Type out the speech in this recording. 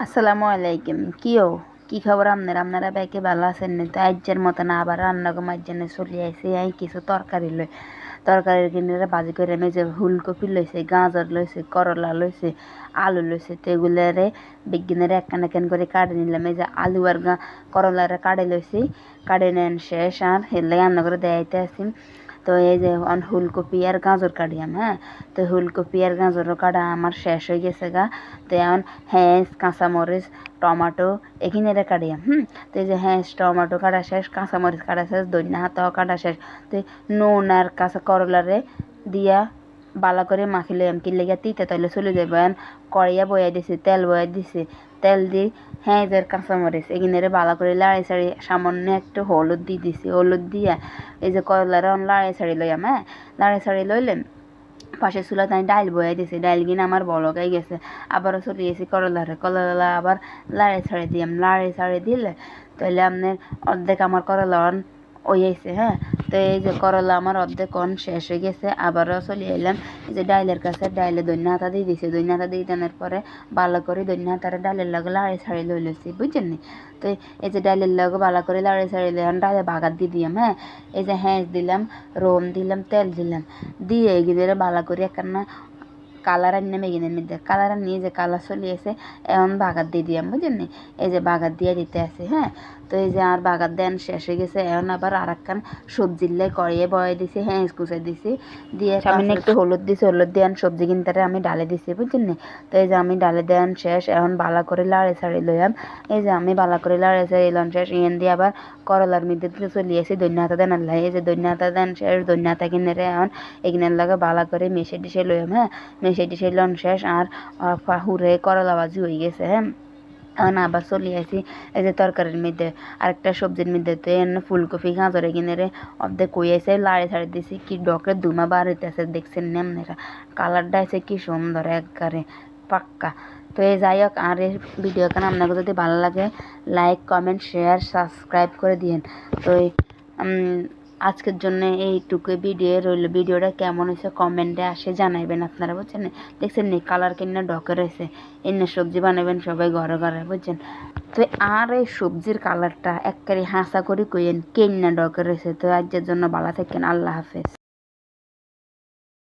আসসালামু আলাইকুম। কিও কি খবর আপনার? আপনারা ব্যাকে ভালো আছেন তো আজ্যের মতন আবার রান্না গো মাঝখানে চলে আইসি আই কিছু তরকারি লই। তরকারির কিনে ভাজি করে মেজে ফুলকপি লইছে, গাজর লইছে, করলা লইছে, আলু লইছে, তো এগুলারে বিজ্ঞানের একখান একখান করে কাটে নিলাম। এই যে আলু আর গা করলারে কাটে লইছি। কাটে নেন শেষ। আর হেলে রান্না করে দেয়াইতে আসি। তো এই যে ফুলকপি আর গাজর কাটিয়াম হ্যাঁ? তো ফুলকপি আর গাজর কাটা আমার শেষ হয়ে গেছে গা। তো এখন হ্যাঁস কাঁচামরিচ, টমাটো এখানে এটা কাটিয়াম, হুম? তো এই যে হ্যাঁস টমাটো কাটা শেষ, কাঁচামরিচ কাটা শেষ দৈন্য হাতাও কাটা শেষ। তো নুন আর কাঁচা করলারে দিয়া বালা করে মাখি মাখিলে এমকি লেগে তিতে তাইলে চলে যাবে কড়াইয়া বয়াই দিছি, তেল বয়াই দিছি। তেল দি হ্যাঁজের কাঁচামরিচ এগিনারে বালা করে লাড়ি সাড়ি সামান্য একটু হলুদ দিয়ে দিছি। হলুদ দিয়া এই যে করলার লাড়ি সাড়ি লইয়াম হ্যাঁ? লাড়ি সাড়ি লইলেন পাশে চুলা তাই ডাইল বয়াই দিছে। ডাইল কিনে আমার বলকাই গেছে। আবারও চলিয়েছি করলারে। করলা আবার লাড়ি ছাড়ি দিয়াম। লাড়ি ছাড়ি দিলে তাহলে আপনার অর্ধেক আমার করলা ওই আইছে হ্যাঁ? তো এই যে করলা আমার অর্ধেক অন শেষ হয়ে গেছে, আবারও চলে এলাম। এই যে ডাইলের কাছে ডাইলে দৈন্য হাতা দিয়ে দিছে দৈন্য হাতা দিয়ে দেওয়ার পরে ভালো করে দৈন্য হাতারে ডাইলের লগে লাড়ি ছাড়ি লই লইছি, বুঝছেন নি? তো এই যে ডাইলের লগে ভালো করে লাড়ি ছাড়ি লইলাম ডাইলে বাগাত দিয়ে দিলাম হ্যাঁ? এই যে হ্যাঁস দিলাম, রোম দিলাম, তেল দিলাম, দিয়ে এগুলো ভালো করে একখানা কালার আনি মেগিনের মধ্যে কালার নিয়ে যে কালার চলে এসে এখন বাগার দিয়ে দিয়াম বুঝলেন এই যে বাগার দিয়ে দিতে আছে হ্যাঁ? তো এই যে আর বাগার দেন শেষ হয়ে গেছে এখন আবার আর একখান সবজির লাই কড়িয়ে বয়ে দিছি হ্যাঁ কুচে দিছি। দিয়ে সামনে একটু হলুদ দিছি হলুদ দিয়ে সবজি কিনতে আমি ডালে দিছি বুঝলেন তো এই যে আমি ডালে দেন শেষ এখন বালা করে লাড়ে ছাড়ি লইয়াম। এই যে আমি বালা করে লাড়ে ছাড়ি লন শেষ ইয়েন দিয়ে আবার করলার মধ্যে চলে এসে দৈন্যাতা দেন আল্লাহ এই যে দৈন্যাতা দেন শেষ দৈন্যাতা কিনে রে এখন এগিনের লাগে বালা করে মেশে টিসে লইয়াম হ্যাঁ? মেশে টিসে লন শেষ আর হুরে করলা বাজি হয়ে গেছে হ্যাঁ? এখন আবার চলে আসি এই যে তরকারির মধ্যে। আরেকটা সবজির মধ্যে তো ফুলকপি, গাজরে কিনে রে অর্ধেক কই আছে, লাড়ি ছাড়ি দিছি, কি ডকের দুমা বার হইতেছে, দেখছেন নেমনেরা কালারটা আছে কি সুন্দর, একবারে পাক্কা। তো এই যাই হোক, আর এই ভিডিও কেন আপনাকে যদি ভালো লাগে লাইক কমেন্ট শেয়ার সাবস্ক্রাইব করে দিন তো আজকের জন্য এইটুকু ভিডিও রইল। ভিডিওটা কেমন হয়েছে কমেন্টে আসে জানাইবেন আপনারা, বুঝছেন? দেখছেন নি, কালার কিনে ডকে রয়েছে। এনে সবজি বানাবেন সবাই ঘরে ঘরে, বুঝছেন? তো আর এই সবজির কালারটা একবারে হাসা করে কইন কেন্না ডকে রয়েছে? তো আজকের জন্য ভালো থাকেন, আল্লাহ হাফেজ।